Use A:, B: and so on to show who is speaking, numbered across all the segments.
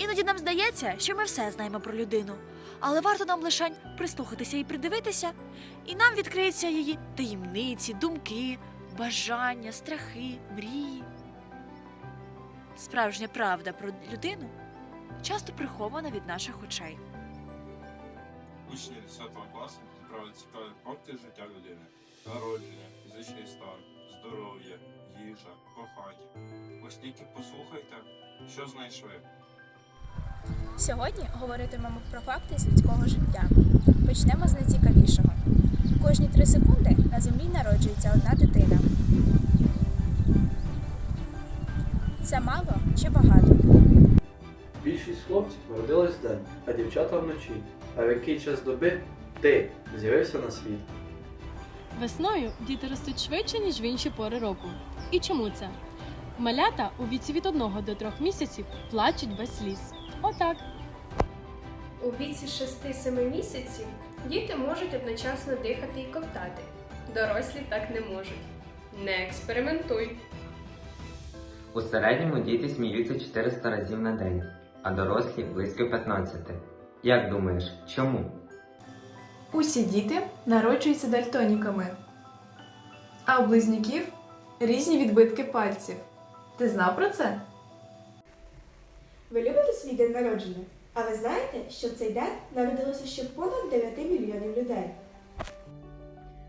A: Іноді нам здається, що ми все знаємо про людину, але варто нам лишень прислухатися і придивитися, і нам відкриються її таємниці, думки, бажання, страхи, мрії. Справжня правда про людину часто прихована від наших очей.
B: Учні 10 класу відправили цікаві факти життя людини. Народження, фізичний стан, здоров'я, їжа, кохання. Ось тільки послухайте, що знайшли.
C: Сьогодні говоритимемо про факти з людського життя. Почнемо з найцікавішого. Кожні три секунди на землі народжується одна дитина. Це мало чи багато?
D: Більшість хлопців народилась вдень, а дівчата вночі. А в який час доби ти з'явився на світ?
E: Весною діти ростуть швидше, ніж в інші пори року. І чому це? Малята у віці від 1 до 3 місяців плачуть без сліз. Отак.
F: У віці 6-7 місяців діти можуть одночасно дихати і ковтати. Дорослі так не можуть. Не експериментуй.
G: У середньому діти сміються 400 разів на день, а дорослі близько 15. Як думаєш, чому?
H: Усі діти народжуються дальтоніками, а у близнюків різні відбитки пальців. Ти знав про це?
I: Ви любите свій день народження? А ви знаєте, що в цей день народилося ще понад 9 мільйонів людей?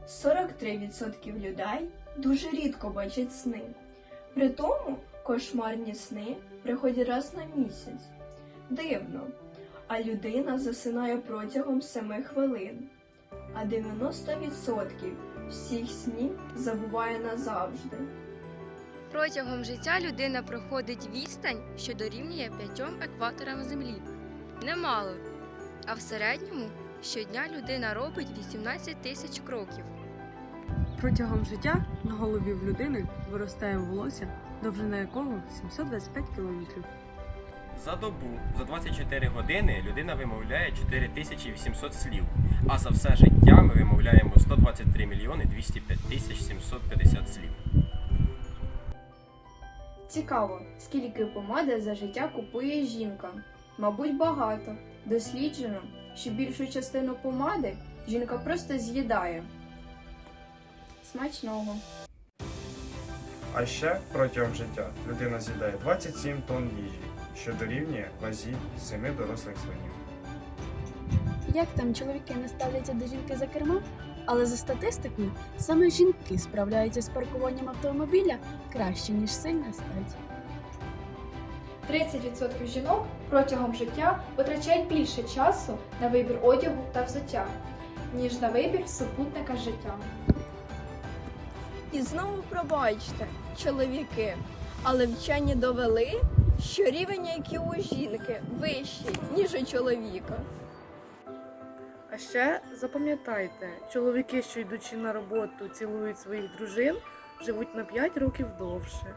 J: 43% людей дуже рідко бачать сни. При тому кошмарні сни приходять раз на місяць. Дивно. А людина засинає протягом 7 хвилин. А 90% всіх снів забуває назавжди.
K: Протягом життя людина проходить відстань, що дорівнює п'ятьом екваторам Землі. Немало. А в середньому щодня людина робить 18 тисяч кроків.
L: Протягом життя на голові в людини виростає волосся, довжина якого 725 кілометрів.
M: За добу, за 24 години людина вимовляє 4800 слів, а за все життя ми вимовляємо 123 мільйони 205 тисяч 750 слів.
J: Цікаво, скільки помади за життя купує жінка? Мабуть, багато. Досліджено, що більшу частину помади жінка просто з'їдає. Смачного!
B: А ще протягом життя людина з'їдає 27 тонн їжі, що дорівнює вазі 7 дорослих свинів.
E: Як там чоловіки не ставляться до жінки за кермом? Але за статистикою, саме жінки справляються з паркуванням автомобіля краще, ніж сильна стать.
C: 30% жінок протягом життя витрачають більше часу на вибір одягу та взуття, ніж на вибір супутника життя.
J: І знову пробачте, чоловіки, але вчені довели, що рівень IQ у жінки вищий, ніж у чоловіка.
L: А ще запам'ятайте, чоловіки, що йдучи на роботу, цілують своїх дружин, живуть на 5 років довше.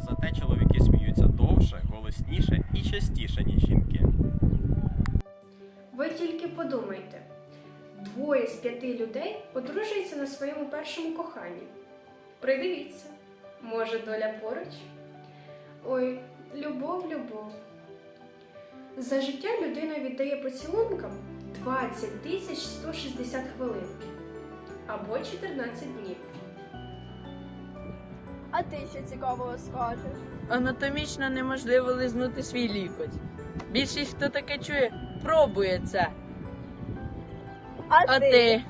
M: Зате чоловіки сміються довше, голосніше і частіше, ніж жінки.
F: Ви тільки подумайте: двоє з п'яти людей одружуються на своєму першому коханні. Придивіться, може, доля поруч? Ой, любов, любов. За життя людина віддає поцілункам 20 тисяч 160 хвилин або 14 днів.
J: А ти що цікавого скажеш?
L: Анатомічно неможливо лизнути свій лікоть. Більшість, хто таке чує, пробує це.
J: А,
L: ти?